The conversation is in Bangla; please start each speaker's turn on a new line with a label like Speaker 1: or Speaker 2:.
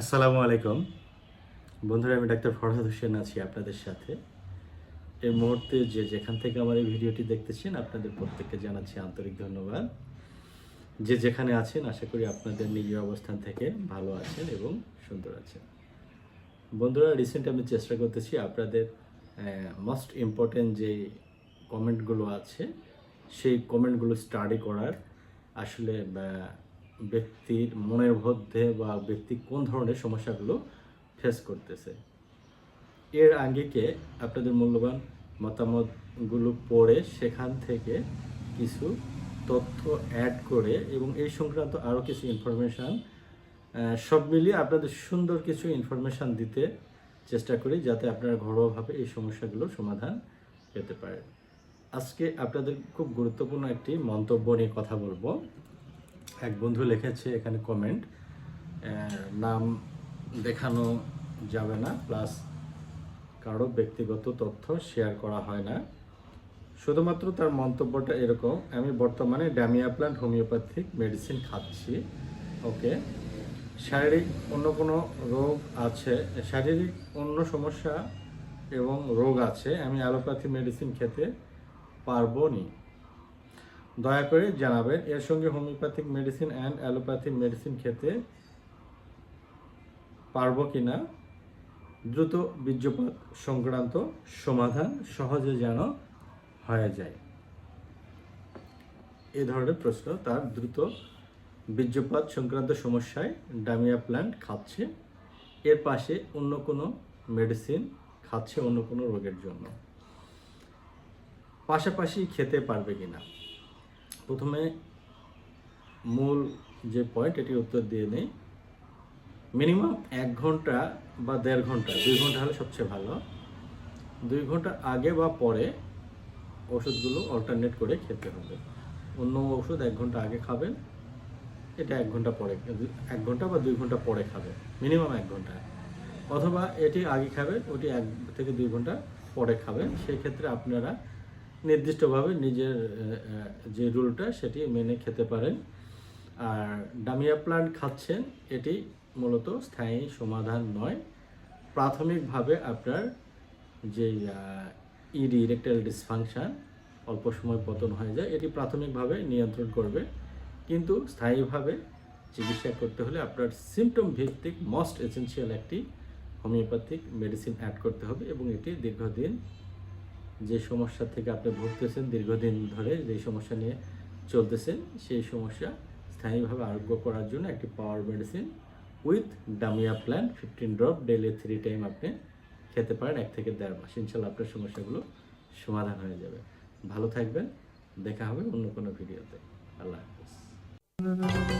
Speaker 1: আসসালামু আলাইকুম। বন্ধুরা, আমি ডাক্তার ফরহাদ হোসেন আছি আপনাদের সাথে। এই মুহূর্তে যে যেখান থেকে আমার এই ভিডিওটি দেখতেছেন, আপনাদের প্রত্যেককে জানাচ্ছি আন্তরিক ধন্যবাদ। যে যেখানে আছেন, আশা করি আপনাদের নিজের অবস্থান থেকে ভালো আছেন এবং সুন্দর আছেন। বন্ধুরা রিসেন্ট আমি চেষ্টা করতেছি আপনাদের মোস্ট ইম্পর্টেন্ট যে কমেন্টগুলো আছে, সেই কমেন্টগুলো স্টাডি করার। আসলে ব্যক্তির মনের মধ্যে বা ব্যক্তি কোন ধরনের সমস্যাগুলো ফেস করতেছে। এর আঙ্গিকে আপনাদের মূল্যবান মতামতগুলো পড়ে সেখান থেকে কিছু তথ্য অ্যাড করে এবং এই সংক্রান্ত আরও কিছু ইনফরমেশান সব মিলিয়ে আপনাদের সুন্দর কিছু ইনফরমেশান দিতে চেষ্টা করি যাতে আপনারা ঘরোয়াভাবে এই সমস্যাগুলোর সমাধান পেতে পারেন। আজকে আপনাদের খুব গুরুত্বপূর্ণ একটি মন্তব্য নিয়ে কথা বলব। এক বন্ধু লিখেছে এখানে কমেন্ট নাম দেখানো যাবে না প্লাস কারও ব্যক্তিগত তথ্য শেয়ার করা হয় না। শুধুমাত্র তার মন্তব্যটা এরকম, আমি বর্তমানে ড্যামিয়া প্ল্যান্ট হোমিওপ্যাথিক মেডিসিন খাচ্ছি ওকে শারীরিক অন্য কোনো রোগ আছে, শারীরিক অন্য সমস্যা এবং রোগ আছে, আমি অ্যালোপ্যাথি মেডিসিন খেতে পারব নি। দয়া করে জানাবেন। এর সঙ্গে homeopathic medicine and allopathy medicine খেতে পারব কিনা? দ্রুত বীর্যপাত সংক্রান্ত সমাধান সহজে যেন হয়ে যায়। এ ধরনের প্রশ্ন। তার দ্রুত বীর্যপাত সংক্রান্ত সমস্যায় ডামিয়া প্ল্যান্ট খাচ্ছে। এর পাশে অন্য কোনো মেডিসিন খাচ্ছে অন্য কোনো রোগের জন্য। পাশাপাশি খেতে পারবে কিনা? প্রথমে মূল যে পয়েন্ট এটি উত্তর দিয়ে নেই। মিনিমাম এক ঘণ্টা বা দেড় ঘণ্টা। দুই ঘণ্টা হলে সবচেয়ে ভালো। দুই ঘণ্টা আগে বা পরে ওষুধগুলো অল্টারনেট করে খেতে হবে। অন্য ওষুধ এক ঘণ্টা আগে খাবেন, এটা এক ঘণ্টা পরে, এক ঘণ্টা বা দুই ঘণ্টা পরে খাবে মিনিমাম এক ঘণ্টা। অথবা এটি আগে খাবেন, ওটি এক থেকে দুই ঘণ্টা পরে খাবেন। সেই ক্ষেত্রে আপনারা নির্দিষ্টভাবে নিজের যে রুলটা সেটি মেনে খেতে পারেন। আর ডামিয়া প্লান্ট খাচ্ছেন, এটি মূলত স্থায়ী সমাধান নয়। প্রাথমিকভাবে আপনার যে ইডি, ইরেকটাইল ডিসফাংশন, অল্প সময় পতন হয়ে যায়, এটি প্রাথমিকভাবে নিয়ন্ত্রণ করবে। কিন্তু স্থায়ীভাবে চিকিৎসা করতে হলে আপনার সিমটম ভিত্তিক মোস্ট এসেনশিয়াল একটি হোমিওপ্যাথিক মেডিসিন অ্যাড করতে হবে এবং এটি দীর্ঘদিন যে সমস্যা থেকে আপনি ভুগতেছেন দীর্ঘদিন ধরে, যে সমস্যা নিয়ে চলতেছেন, সেই সমস্যা স্থায়ীভাবে আরোগ্য করার জন্য একটি power medicine with damiana plant fifteen drop daily three time আপনি খেতে পারেন, এক থেকে দেড় মাস। ইনশাল্লাহ আপনার সমস্যাগুলো সমাধান হয়ে যাবে। ভালো থাকবেন, দেখা হবে অন্য কোনো ভিডিওতে আল্লাহ হাফিজ।